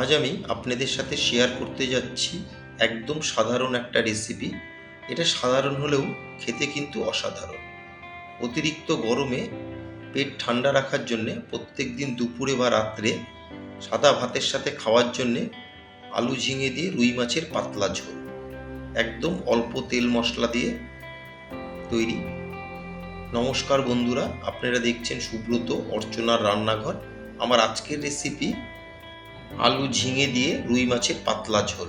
আজ আমি আপনাদের সাথে শেয়ার করতে যাচ্ছি একদম সাধারণ একটা রেসিপি এটা সাধারণ হলেও খেতে কিন্তু অসাধারণ। অতিরিক্ত গরমে পেট ঠান্ডা রাখার জন্যে প্রত্যেক দিন দুপুরে বা রাত্রে সাদা ভাতের সাথে খাওয়ার জন্যে আলু ঝিঙে দিয়ে রুই মাছের পাতলা ঝোল। একদম অল্প তেল মশলা দিয়ে তৈরি। নমস্কার বন্ধুরা, আপনারা দেখছেন সুব্রত অর্চনার রান্নাঘর। আমার আজকের রেসিপি আলু ঝিঙে দিয়ে রুই মাছের পাতলা ঝোল।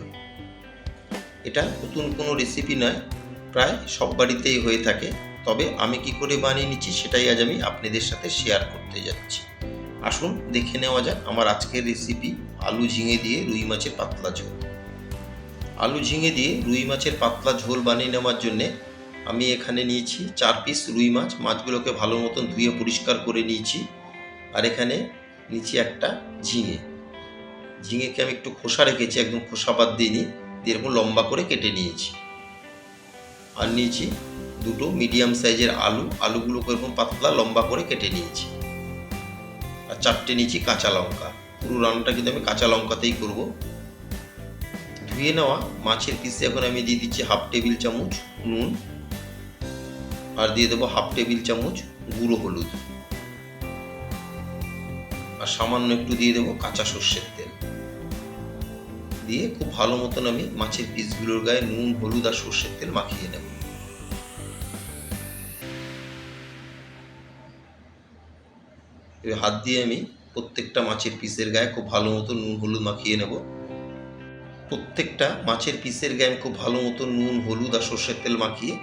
এটা নতুন কোনো রেসিপি নয়, প্রায় সব বাড়িতেই হয়ে থাকে। তবে আমি কি করে বানিয়ে নিচ্ছি সেটাই আজ আমি আপনাদের সাথে শেয়ার করতে যাচ্ছি। আসুন দেখে নেওয়া যাক আমার আজকের রেসিপি আলু ঝিঙে দিয়ে রুই মাছের পাতলা ঝোল। আলু ঝিঙে দিয়ে রুই মাছের পাতলা ঝোল বানিয়ে নেওয়ার জন্যে আমি এখানে নিয়েছি চার পিস রুই মাছ। মাছগুলোকে ভালো মতন ধুয়ে পরিষ্কার করে নিয়েছি। আর এখানে নিয়েছি একটা ঝিঙে। ঝিঙেকে আমি একটু খোসা রেখেছি, একদম খোসা বাদ দিইনি এরকম লম্বা করে কেটে নিয়েছি। আর নিয়েছি দুটো মিডিয়াম সাইজের আলু, আলুগুলোকে এরকম পাতলা লম্বা করে কেটে নিয়েছি। আর চারটে নিয়েছি কাঁচা লঙ্কা। পুরো রান্নাটা কিন্তু আমি কাঁচা লঙ্কাতেই করব। ধুয়ে নেওয়া মাছের পিসে এখন আমি দিয়ে দিচ্ছি হাফ টেবিল চামচ নুন। আর দিয়ে দেবো হাফ টেবিল চামচ গুঁড়ো হলুদ। আর সামান্য একটু দিয়ে দেবো কাঁচা সর্ষের তেল। দিয়ে খুব ভালো মতন আমি মাছের পিসগুলোর গায়ে নুন, হলুদ আর সর্ষের তেল মাখিয়ে নেব। হাত দিয়ে আমি প্রত্যেকটা মাছের পিসের গায়ে খুব ভালো মতো নুন, হলুদ মাখিয়ে নেব। প্রত্যেকটা মাছের পিসের গায়ে আমি খুব ভালো মতো নুন, হলুদ আর সর্ষের তেল মাখিয়ে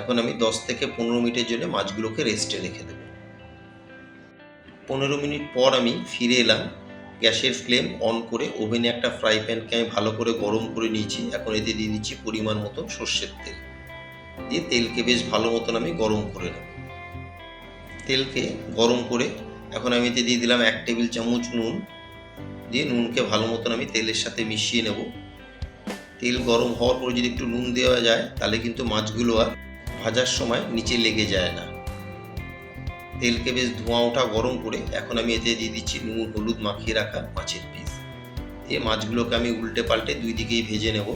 এখন আমি দশ থেকে পনেরো মিনিটের জন্য মাছগুলোকে রেস্টে রেখে দেবো। পনেরো মিনিট পর আমি ফিরে এলাম গ্যাসের ফ্লেম অন করে ওভেনে একটা ফ্রাই প্যানকে আমি ভালো করে গরম করে নিয়েছি। এখন এতে দিয়ে দিচ্ছি পরিমাণ মতো সর্ষের তেল। দিয়ে তেলকে বেশ ভালো মতন আমি গরম করে নেব। তেলকে গরম করে এখন আমি এতে দিয়ে দিলাম এক টেবিল চামচ নুন। দিয়ে নুনকে ভালো মতন আমি তেলের সাথে মিশিয়ে নেব। তেল গরম হওয়ার পরে যদি একটু নুন দেওয়া যায়, তাহলে কিন্তু মাছগুলো আর ভাজার সময় নিচে লেগে যায় না। তেলকে বেশ ধোঁয়া ওঠা গরম করে এখন আমি এতে দিয়ে দিচ্ছি নুন, হলুদ মাখিয়ে রাখা মাছের পিস। দিয়ে মাছগুলোকে আমি উল্টে পাল্টে দুই দিকেই ভেজে নেব।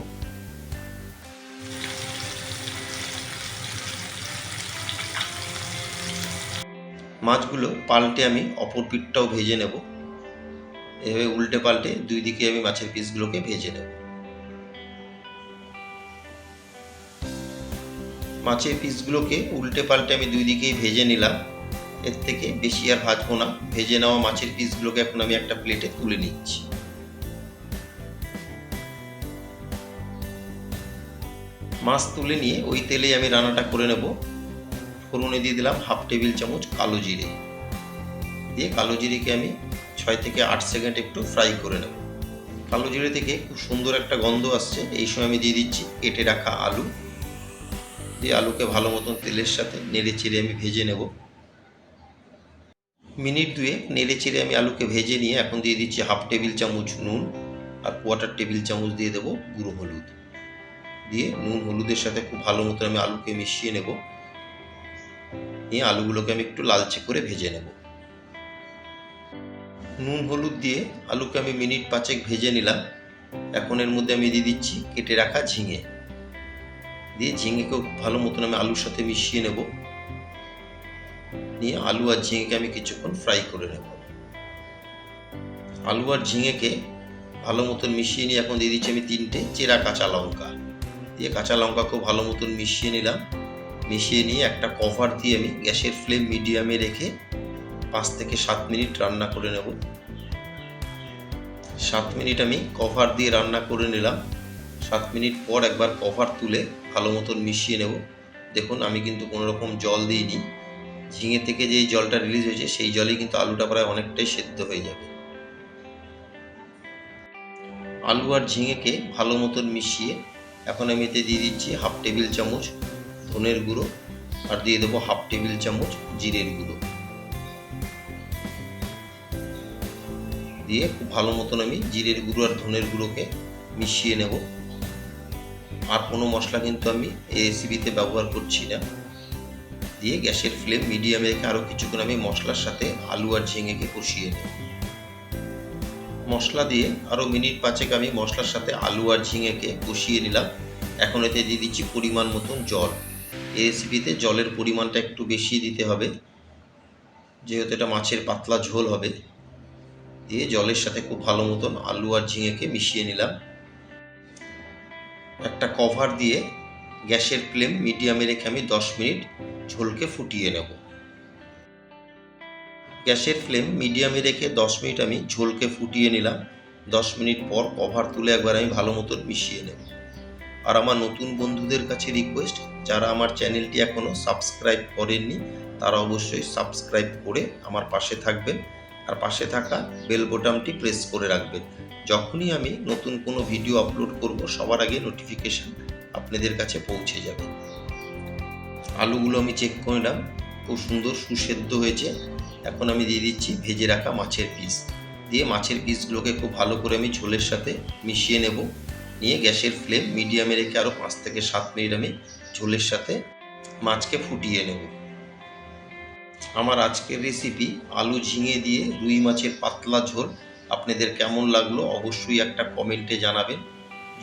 মাছগুলো পাল্টে আমি অপর পিঠটাও ভেজে নেব। এভাবে উল্টে পাল্টে দুই দিকে আমি মাছের পিসগুলোকে ভেজে নেব। মাছের পিসগুলোকে উল্টে পাল্টে আমি দুই দিকেই ভেজে নিলাম। এর থেকে বেশি আর ভাজবো না। ভেজে নেওয়া মাছের পিসগুলোকে এখন আমি একটা প্লেটে তুলে নিচ্ছি। মাছ তুলে নিয়ে ওই তেলেই আমি রান্নাটা করে নেব। ফোড়নে দিয়ে দিলাম হাফ টেবিল চামচ কালো জিরে। দিয়ে কালো জিরেকে আমি ছয় থেকে আট সেকেন্ড একটু ফ্রাই করে নেব। কালো জিরে থেকে খুব সুন্দর একটা গন্ধ আসছে। এই সময় আমি দিয়ে দিচ্ছি কেটে রাখা আলু। দিয়ে আলুকে ভালো মতন তেলের সাথে নেড়ে চেড়ে আমি ভেজে নেব। মিনিট দুয়ে নেড়ে চেড়ে আমি আলুকে ভেজে নিয়ে এখন দিয়ে দিচ্ছি হাফ টেবিল চামচ নুন আর কোয়ার্টার টেবিল চামচ দিয়ে দেবো গুঁড়ো হলুদ। দিয়ে নুন হলুদের সাথে খুব ভালো মতো আমি আলুকে মিশিয়ে নেব। নিয়ে আলুগুলোকে আমি একটু লালচে করে ভেজে নেব। নুন হলুদ দিয়ে আলুকে আমি মিনিট পাঁচেক ভেজে নিলাম। এখন এর মধ্যে আমি দিয়ে দিচ্ছি কেটে রাখা ঝিঙে। দিয়ে ঝিঙেকেও ভালো মতন আমি আলুর সাথে মিশিয়ে নেব। নিয়ে আলু আর ঝিঙেকে আমি কিছুক্ষণ ফ্রাই করে নেব। আলু আর ঝিঙেকে ভালো মতন মিশিয়ে নিয়ে এখন দিয়ে দিচ্ছি আমি তিনটে চেরা কাঁচা লঙ্কা। দিয়ে কাঁচা লঙ্কাকেও ভালো মতন মিশিয়ে নিলাম। মিশিয়ে নিয়ে একটা কভার দিয়ে আমি গ্যাসের ফ্লেম মিডিয়ামে রেখে পাঁচ থেকে সাত মিনিট রান্না করে নেব। সাত মিনিট আমি কভার দিয়ে রান্না করে নিলাম। সাত মিনিট পর একবার কভার তুলে ভালো মতন মিশিয়ে নেব। দেখুন, আমি কিন্তু কোনো রকম জল দিইনি। ঝিঙে থেকে যে জলটা রিলিজ হয়েছে, সেই জলেই কিন্তু আলুটা প্রায় অনেকটাই সেদ্ধ হয়ে যাবে। আলু আর ঝিঙেকে ভালো মতন মিশিয়ে এখন আমি এতে দিয়ে দিচ্ছি হাফ টেবিল চামচ ধনের গুঁড়ো আর দিয়ে দেবো হাফ টেবিল চামচ জিরের গুঁড়ো। দিয়ে খুব ভালো মতন আমি জিরের গুঁড়ো আর ধনের গুঁড়োকে মিশিয়ে নেব। আর কোনো মশলা কিন্তু আমি এই রেসিপিতে ব্যবহার করছি না। দিয়ে গ্যাসের ফ্লেম মিডিয়ামে রেখে আরও কিছুক্ষণ আমি মশলার সাথে আলু আর ঝিঙেকে কষিয়ে নেব মশলা দিয়ে আরও মিনিট পাঁচেক আমি মশলার সাথে আলু আর ঝিঙেকে কষিয়ে নিলাম। এখন এতে দিয়ে দিচ্ছি পরিমাণ মতন জল। এই রেসিপিতে জলের পরিমাণটা একটু বেশি দিতে হবে। যেহেতু এটা মাছের পাতলা ঝোল হবে, দিয়ে জলের সাথে খুব ভালো মতন আলু আর ঝিঙেকে মিশিয়ে নিলাম। একটা কভার দিয়ে গ্যাসের ফ্লেম মিডিয়ামে রেখে আমি দশ মিনিট ঝোলকে ফুটিয়ে নেব। গ্যাসের ফ্লেম মিডিয়ামে রেখে দশ মিনিট আমি ঝোলকে ফুটিয়ে নিলাম। দশ মিনিট পর কভার তুলে একবার আমি ভালো মতন মিশিয়ে নেব। আর আমার নতুন বন্ধুদের কাছে রিকোয়েস্ট যারা আমার চ্যানেলটি এখনও সাবস্ক্রাইব করেননি, তারা অবশ্যই সাবস্ক্রাইব করে আমার পাশে থাকবেন। আর পাশে থাকা বেল বোতামটি প্রেস করে রাখবেন। যখনই আমি নতুন কোনো ভিডিও আপলোড করব, সবার আগে নোটিফিকেশান আপনাদের কাছে পৌঁছে যাবে। আলুগুলো আমি চেক করে নিলাম। খুব সুন্দর সুসেদ্ধ হয়েছে। এখন আমি দিয়ে দিচ্ছি ভেজে রাখা মাছের পিস দিয়ে মাছের পিসগুলোকে খুব ভালো করে আমি ঝোলের সাথে মিশিয়ে নেব। নিয়ে গ্যাসের ফ্লেম মিডিয়ামে রেখে আরও পাঁচ থেকে সাত মিনিট আমি ঝোলের সাথে মাছকে ফুটিয়ে নেব। আমার আজকের রেসিপি আলু ঝিঙে দিয়ে রুই মাছের পাতলা ঝোল। আপনাদের কেমন লাগল অবশ্যই একটা কমেন্টে জানাবেন।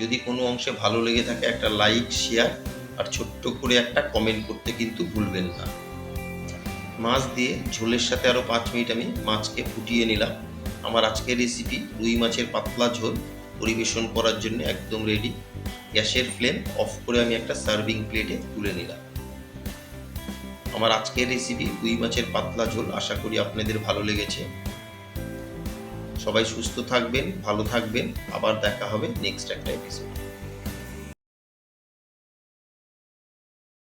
যদি কোনো অংশে ভালো লেগে থাকে একটা লাইক শেয়ার আর ছোট্ট করে একটা কমেন্ট করতে কিন্তু ভুলবেন না। মাছ দিয়ে ঝোলের সাথে আরও পাঁচ মিনিট আমি মাছকে ফুটিয়ে নিলাম। আমার আজকের রেসিপি রুই মাছের পাতলা ঝোল। পরিবেশন করার জন্য একদম রেডি গ্যাসের ফ্লেম অফ করে আমি একটা সার্ভিং প্লেটে তুলে নিলাম। আমার আজকের রেসিপি রুই মাছের পাতলা ঝোল আশা করি আপনাদের ভালো লেগেছে। সবাই সুস্থ থাকবেন, ভালো থাকবেন। আবার দেখা হবে নেক্সট একটা এপিসোড